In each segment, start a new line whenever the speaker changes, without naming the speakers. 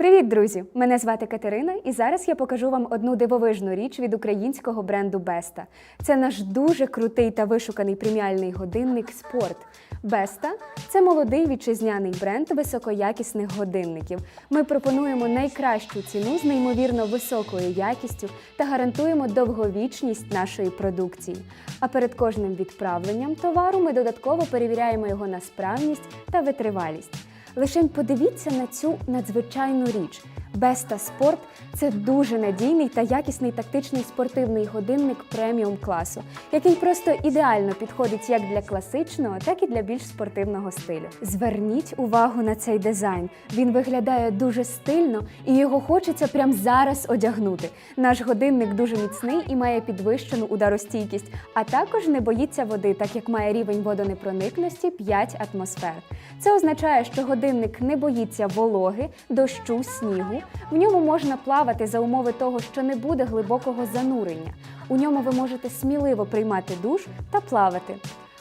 Привіт, друзі! Мене звати Катерина, і зараз я покажу вам одну дивовижну річ від українського бренду Беста. Це наш дуже крутий та вишуканий преміальний годинник Спорт. Беста це молодий вітчизняний бренд високоякісних годинників. Ми пропонуємо найкращу ціну з неймовірно високою якістю та гарантуємо довговічність нашої продукції. А перед кожним відправленням товару ми додатково перевіряємо його на справність та витривалість. Лишень подивіться на цю надзвичайну річ. Беста Спорт це дуже надійний та якісний тактичний спортивний годинник преміум класу, який просто ідеально підходить як для класичного, так і для більш спортивного стилю. Зверніть увагу на цей дизайн. Він виглядає дуже стильно і його хочеться прямо зараз одягнути. Наш годинник дуже міцний і має підвищену ударостійкість, а також не боїться води, так як має рівень водонепроникності 5 атмосфер. Це означає, що годинник не боїться вологи, дощу, снігу. В ньому можна плавати за умови того, що не буде глибокого занурення. У ньому ви можете сміливо приймати душ та плавати.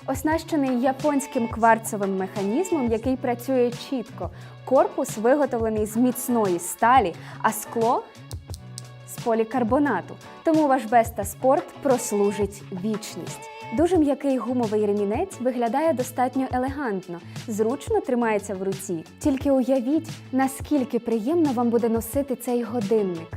Оснащений японським кварцевим механізмом, який працює чітко. Корпус виготовлений з міцної сталі, а скло з полікарбонату. Тому ваш Беста Спорт прослужить вічність. Дуже м'який гумовий ремінець виглядає достатньо елегантно, зручно тримається в руці. Тільки уявіть, наскільки приємно вам буде носити цей годинник.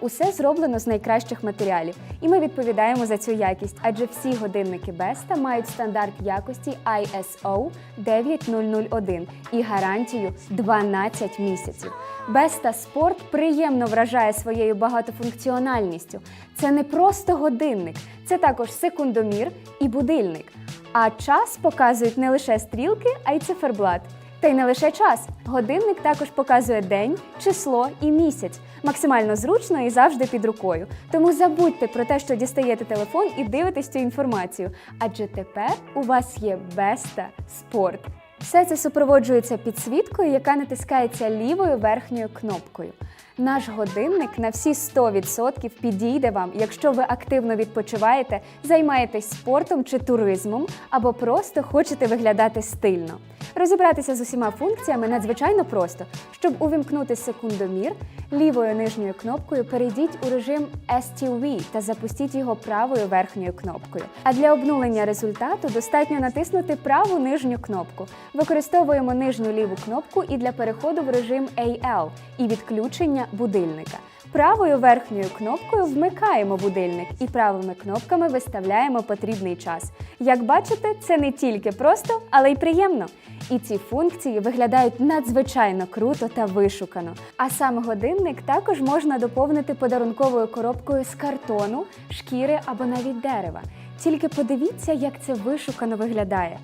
Усе зроблено з найкращих матеріалів, і ми відповідаємо за цю якість, адже всі годинники Беста мають стандарт якості ISO 9001 і гарантію 12 місяців. Беста Спорт приємно вражає своєю багатофункціональністю. Це не просто годинник, це також секундомір і будильник. А час показують не лише стрілки, а й циферблат. Та й не лише час. Годинник також показує день, число і місяць. Максимально зручно і завжди під рукою. Тому забудьте про те, що дістаєте телефон і дивитесь цю інформацію. Адже тепер у вас є Беста Спорт. Все це супроводжується підсвіткою, яка натискається лівою верхньою кнопкою. Наш годинник на всі 100% підійде вам, якщо ви активно відпочиваєте, займаєтесь спортом чи туризмом, або просто хочете виглядати стильно. Розібратися з усіма функціями надзвичайно просто. Щоб увімкнути секундомір, лівою нижньою кнопкою перейдіть у режим STV та запустіть його правою верхньою кнопкою. А для обнулення результату достатньо натиснути праву нижню кнопку. Використовуємо нижню ліву кнопку і для переходу в режим AL і відключення будильника. Правою верхньою кнопкою вмикаємо будильник і правими кнопками виставляємо потрібний час. Як бачите, це не тільки просто, але й приємно. І ці функції виглядають надзвичайно круто та вишукано. А сам годинник також можна доповнити подарунковою коробкою з картону, шкіри або навіть дерева. Тільки подивіться, як це вишукано виглядає.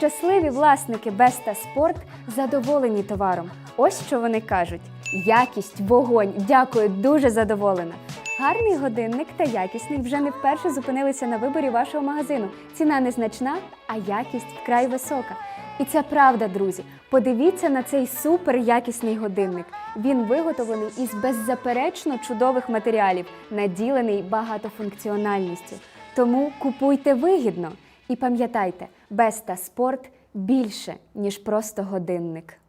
Щасливі власники Беста Спорт задоволені товаром. Ось що вони кажуть: якість, вогонь. Дякую, дуже задоволена. Гарний годинник та якісний вже не вперше зупинилися на виборі вашого магазину. Ціна незначна, а якість вкрай висока. І це правда, друзі. Подивіться на цей супер якісний годинник. Він виготовлений із беззаперечно чудових матеріалів, наділений багатофункціональністю. Тому купуйте вигідно і пам'ятайте, Беста Спорт більше ніж просто годинник.